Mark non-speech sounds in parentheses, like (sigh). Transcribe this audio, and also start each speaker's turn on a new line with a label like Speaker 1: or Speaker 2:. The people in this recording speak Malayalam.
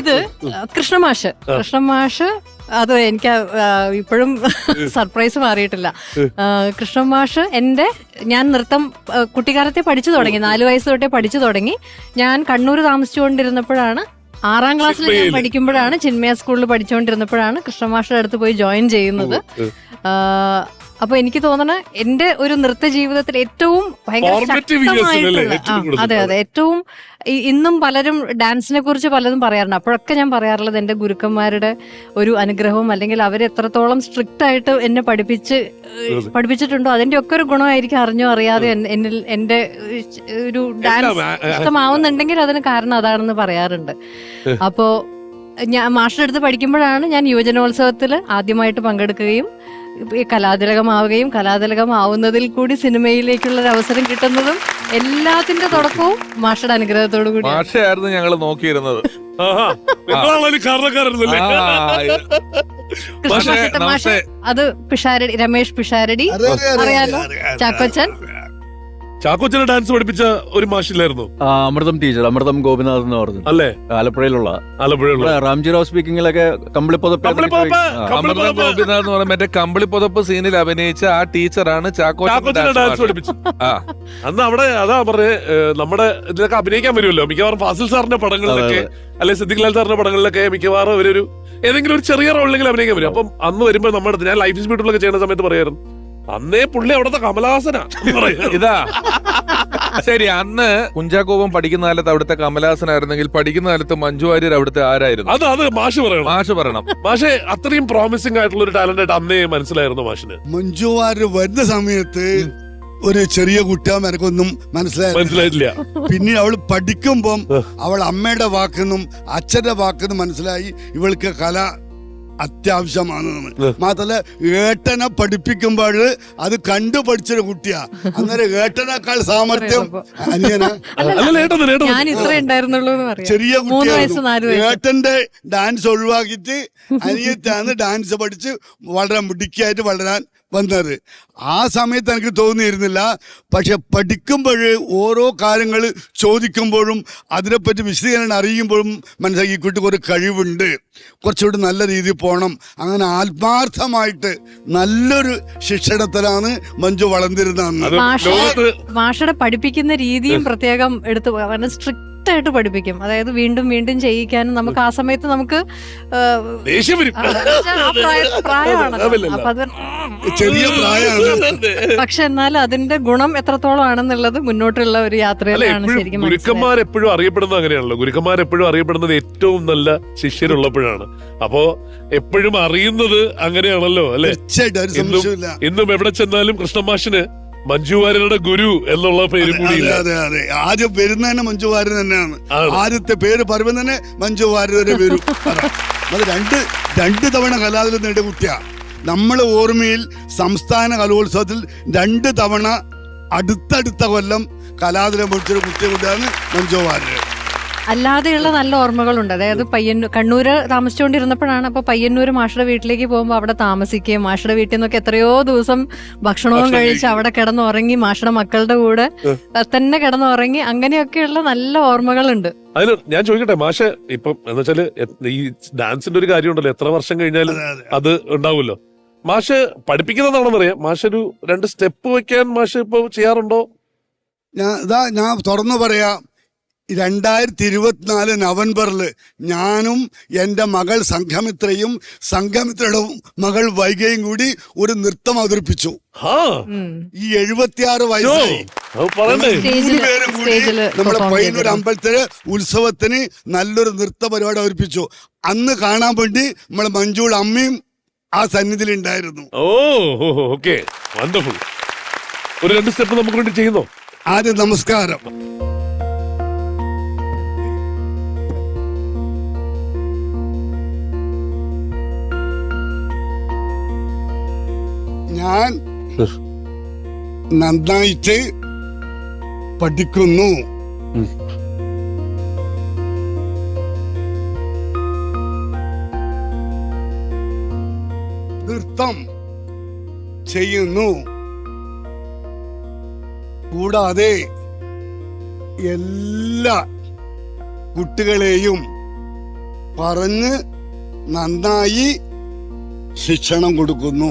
Speaker 1: ഇത് കൃഷ്ണമാഷ്. കൃഷ്ണമാഷ് അത് എനിക്ക് ഇപ്പോഴും സർപ്രൈസ് മാറിയിട്ടില്ല. കൃഷ്ണമാഷ് എന്റെ ഞാൻ നൃത്തം കുട്ടിക്കാലത്തെ പഠിച്ചു തുടങ്ങി നാല് വയസ്സ് തൊട്ടേ പഠിച്ചു തുടങ്ങി. ഞാൻ കണ്ണൂർ താമസിച്ചുകൊണ്ടിരുന്നപ്പോഴാണ് ആറാം ക്ലാസ്സിൽ ഞാൻ. പഠിക്കുമ്പോഴാണ് ചിന്മയ സ്കൂളിൽ പഠിച്ചുകൊണ്ടിരുന്നപ്പോഴാണ് കൃഷ്ണമാഷയുടെ അടുത്ത് പോയി ജോയിൻ ചെയ്യുന്നത്. അപ്പൊ എനിക്ക് തോന്നണ എന്റെ ഒരു നൃത്ത ജീവിതത്തിൽ ഏറ്റവും ഭയങ്കര ശക്തമായിട്ടുള്ള അതെ അതെ. ഏറ്റവും ഇന്നും പലരും ഡാൻസിനെ കുറിച്ച് പലതും പറയാറുണ്ട്. അപ്പോഴൊക്കെ ഞാൻ പറയാറുള്ളത് എന്റെ ഗുരുക്കന്മാരുടെ ഒരു അനുഗ്രഹവും അല്ലെങ്കിൽ അവർ എത്രത്തോളം സ്ട്രിക്റ്റ് ആയിട്ട് എന്നെ പഠിപ്പിച്ച് പഠിപ്പിച്ചിട്ടുണ്ടോ അതിന്റെ ഒക്കെ ഒരു ഗുണമായിരിക്കും അറിഞ്ഞോ അറിയാതെ എന്നിൽ എന്റെ ഒരു ഡാൻസ് ഇഷ്ടമാവുന്നുണ്ടെങ്കിൽ അതിന് കാരണം അതാണെന്ന് പറയാറുണ്ട്. അപ്പോ ഞാൻ മാഷിന്റെ അടുത്ത് പഠിക്കുമ്പോഴാണ് ഞാൻ യുവജനോത്സവത്തിൽ ആദ്യമായിട്ട് പങ്കെടുക്കുകയും കലാതിലകമാവുകയും കലാതിലകമാവുന്നതിൽ കൂടി സിനിമയിലേക്കുള്ള ഒരു അവസരം കിട്ടുന്നതും എല്ലാത്തിന്റെ തുടക്കവും മാഷയുടെ അനുഗ്രഹത്തോടു കൂടി
Speaker 2: മാഷയായിരുന്നു ഞങ്ങൾ നോക്കിയിരുന്നത്.
Speaker 1: അത് പിഷാരടി രമേഷ് പിഷാരടി അറിയാലോ? ചാക്കോച്ചൻ?
Speaker 3: ചാക്കോച്ചനെ ഡാൻസ് പഠിപ്പിച്ച ഒരു മാഷില്ലായിരുന്നു?
Speaker 4: അമൃതം ടീച്ചർ അമൃതം ഗോപിനാഥ് എന്ന് പറഞ്ഞു
Speaker 3: അല്ലേ?
Speaker 4: ആലപ്പുഴയിലുള്ള.
Speaker 3: ആലപ്പുഴയിലുള്ള.
Speaker 4: ഇവിടെ റാംജി റാവ് സ്പീക്കിങ്ങിലൊക്കെ കമ്പിളിപ്പുതപ്പ്
Speaker 3: കമ്പിളിപ്പുതപ്പ്,
Speaker 4: ആ,
Speaker 2: ഗോപിനാഥ് എന്ന് പറഞ്ഞ മറ്റേ കമ്പിളി പുതപ്പ് സീനിൽ അഭിനയിച്ച ആ ടീച്ചറാണ്
Speaker 3: ചാക്കോച്ചനെ ഡാൻസ് പഠിപ്പിച്ചു അന്ന് അവിടെ അതാ പറഞ്ഞേ നമ്മുടെ ഇതിലൊക്കെ അഭിനയിക്കാൻ വരുമല്ലോ. മിക്കവാറും ഫാസിൽ സാറിന്റെ പടങ്ങളിലൊക്കെ അല്ലെ സിദ്ദിഖ് ലാൽ സാറിന്റെ പടങ്ങളിലൊക്കെ മിക്കവാറും അവരൊരു ഏതെങ്കിലും ഒരു ചെറിയ റോളിലെങ്കിലും അഭിനയിക്കാൻ വരും. അപ്പം അന്ന് വരുമ്പോൾ നമ്മുടെ ഞാൻ ലൈഫ് ഇസ് ചെയ്യുന്ന സമയത്ത് പറയായിരുന്നു. അന്നേ പുള്ളി അവിടുത്തെ കമലഹാസനാ. പറയാ. (laughs)
Speaker 2: ഇതാ. ശരി അന്ന് കുഞ്ചാക്കോപം പഠിക്കുന്ന കാലത്ത് അവിടുത്തെ കമലഹാസനായിരുന്നെങ്കിൽ പഠിക്കുന്ന കാലത്ത് മഞ്ജു വാര്യർ അവിടുത്തെ ആരായിരുന്നു?
Speaker 3: അത് അത് മാഷ് പറയണം.
Speaker 2: മാഷ് പറയണം.
Speaker 3: മാഷെ അത്രയും പ്രോമിസിംഗ് ആയിട്ടുള്ള ഒരു ടാലന്റ് ആയിട്ട് അന്നേ മനസ്സിലായിരുന്നു മാഷിന്.
Speaker 5: മഞ്ജു വാര്യർ വരുന്ന സമയത്ത് ഒരു ചെറിയ കുട്ടിയാകുമ്പോ എനിക്കൊന്നും മനസ്സിലായില്ല
Speaker 3: മനസ്സിലായിട്ടില്ല.
Speaker 5: പിന്നീട് അവൾ പഠിക്കുമ്പം അവൾ അമ്മയുടെ വാക്കെന്നും അച്ഛന്റെ വാക്കെന്നും മനസ്സിലായി. ഇവൾക്ക് കല അത്യാവശ്യമാണെന്ന്. മാത്രല്ല ഏട്ടനെ പഠിപ്പിക്കുമ്പോൾ അത് കണ്ടു പഠിച്ചൊരു കുട്ടിയാ. അന്നേരം ഏട്ടനേക്കാൾ സാമർത്ഥ്യം അനിയന.
Speaker 3: അല്ലല്ല ഏട്ടൻ ഏട്ടൻ
Speaker 1: ഞാൻ ഇത്ര ഉണ്ടായിരുന്നുള്ളൂ എന്ന് പറയാം.
Speaker 5: ചെറിയ
Speaker 1: മൂന്ന് വയസ്സ് നാല്
Speaker 5: കുട്ടിയായിരുന്നു ഏട്ടന്റെ ഡാൻസ് ഒഴിവാക്കിയിട്ട് അനിയത്താണ് ഡാൻസ് പഠിച്ച് വളരെ മിടുക്കിയായിട്ട് വളരാൻ വന്നത്. ആ സമയത്ത് എനിക്ക് തോന്നിയിരുന്നില്ല. പക്ഷെ പഠിക്കുമ്പോൾ ഓരോ കാര്യങ്ങൾ ചോദിക്കുമ്പോഴും അതിനെപ്പറ്റി വിശദീകരണം അറിയുമ്പോഴും മനസ്സിലാക്കി ഈ കുട്ടിക്ക് ഒരു കഴിവുണ്ട്. കുറച്ചുകൂടി നല്ല രീതിയിൽ പോകണം അങ്ങനെ ആത്മാർത്ഥമായിട്ട് നല്ലൊരു ശിക്ഷണത്തിലാണ് മഞ്ജു വളർന്നിരുന്നത്
Speaker 3: ഭാഷയുടെ
Speaker 1: മാഷയുടെ പഠിപ്പിക്കുന്ന രീതിയും പ്രത്യേകം എടുത്തു. സ്ട്രിക്റ്റ് ആയിട്ട് പഠിപ്പിക്കും. അതായത് വീണ്ടും വീണ്ടും ചെയ്യിക്കാനും നമുക്ക് ആ സമയത്ത് നമുക്ക്. അപ്പൊ അത്
Speaker 5: ചെറിയ
Speaker 1: പക്ഷെ എന്നാൽ അതിന്റെ ഗുണം എത്രത്തോളം ആണെന്നുള്ളത് മുന്നോട്ടുള്ള ഒരു യാത്രയിലാണ് ശരിക്കും
Speaker 3: ഗുരുക്കന്മാർ എപ്പോഴും അറിയപ്പെടുന്നത് അങ്ങനെയാണല്ലോ. ഗുരുക്കന്മാർ എപ്പോഴും അറിയപ്പെടുന്നത് ഏറ്റവും നല്ല ശിഷ്യരുള്ളപ്പോഴാണ്. അപ്പോ എപ്പോഴും അറിയുന്നത് അങ്ങനെയാണല്ലോ അല്ലെ? എന്നും- ഇന്നും എവിടെ ചെന്നാലും കൃഷ്ണമാഷിന് മഞ്ജു വാര്യരുടെ ഗുരു എന്നുള്ള പേര്
Speaker 5: അതെ
Speaker 3: കൂടിയില്ല.
Speaker 5: അതെ അതെ ആദ്യം വരുന്നതന്നെ മഞ്ജു വാര്യർ തന്നെയാണ്. ആദ്യത്തെ പേര് പറയുമ്പോൾ തന്നെ മഞ്ജു വാര്യരുടെ പേര്. അത്. രണ്ട് രണ്ട് തവണ കലാതിൽ നേടിയ കുട്ടിയാ നമ്മളെ ഓർമ്മയിൽ സംസ്ഥാന കലോത്സവത്തിൽ രണ്ട് തവണ അടുത്തടുത്ത കൊല്ലം കലാതിലം പൊടിച്ചൊരു കുട്ടിയെ കുട്ടിയാണ് മഞ്ജു വാര്യർ
Speaker 1: അല്ലാതെയുള്ള നല്ല ഓർമ്മകളുണ്ട്. അതായത് പയ്യന്നൂർ കണ്ണൂര് താമസിച്ചുകൊണ്ടിരുന്നപ്പോഴാണ് അപ്പൊ പയ്യന്നൂർ മാഷയുടെ വീട്ടിലേക്ക് പോകുമ്പോൾ അവിടെ താമസിക്കുകയും മാഷയുടെ വീട്ടിൽ നിന്നൊക്കെ എത്രയോ ദിവസം ഭക്ഷണവും
Speaker 3: ഭക്ഷണം
Speaker 1: കഴിച്ച് അവിടെ കിടന്നുറങ്ങി മാഷയുടെ മക്കളുടെ കൂടെ തന്നെ കിടന്നുറങ്ങി അങ്ങനെയൊക്കെയുള്ള നല്ല ഓർമ്മകളുണ്ട്.
Speaker 3: അതിന് ഞാൻ ചോദിക്കട്ടെ മാഷെ ഇപ്പം എന്ന് വെച്ചാൽ ഈ ഡാൻസിന്റെ ഒരു കാര്യം ഉണ്ടല്ലോ എത്ര വർഷം കഴിഞ്ഞാലും.
Speaker 5: അത്
Speaker 3: ഉണ്ടാവുമല്ലോ. മാഷ് പഠിപ്പിക്കുന്നതാണെന്നറിയാം. മാഷ ഒരു രണ്ട് സ്റ്റെപ്പ് വെക്കാൻ മാഷ് ഇപ്പൊ ചെയ്യാറുണ്ടോ?
Speaker 5: ഞാൻ ഇതാ ഞാൻ തുറന്നു പറയാം. രണ്ടായിരത്തി ഇരുപത്തിനാല് നവംബറിൽ ഞാനും എന്റെ മകൾ സംഘമിത്രയും സംഘമിത്രയുടെ മകൾ വൈകയും കൂടി ഒരു നൃത്തം അവതരിപ്പിച്ചു. ഈ എഴുപത്തിയാറ് വയസ്സായി പേരും കൂടി നമ്മുടെ പയ്യന്നൂർ. അമ്പലത്തിൽ ഉത്സവത്തിന് നല്ലൊരു നൃത്ത പരിപാടി അവതരിപ്പിച്ചു. അന്ന് കാണാൻ വേണ്ടി നമ്മളെ മഞ്ജുയുടെ അമ്മയും ആ സന്നിധിയിൽ ഉണ്ടായിരുന്നു
Speaker 3: ഓ ഓക്കെ. വണ്ടർഫുൾ ഒരു രണ്ട് സ്റ്റെപ്പ് നമുക്ക് വേണ്ടി ചെയ്യുന്നു?
Speaker 5: ആദ്യം നമസ്കാരം. ഞാൻ നന്നായിട്ട് പഠിക്കുന്നു. നൃത്തം ചെയ്യുന്നു കൂടാതെ എല്ലാ കുട്ടികളെയും പറഞ്ഞ് നന്നായി ശിക്ഷണം കൊടുക്കുന്നു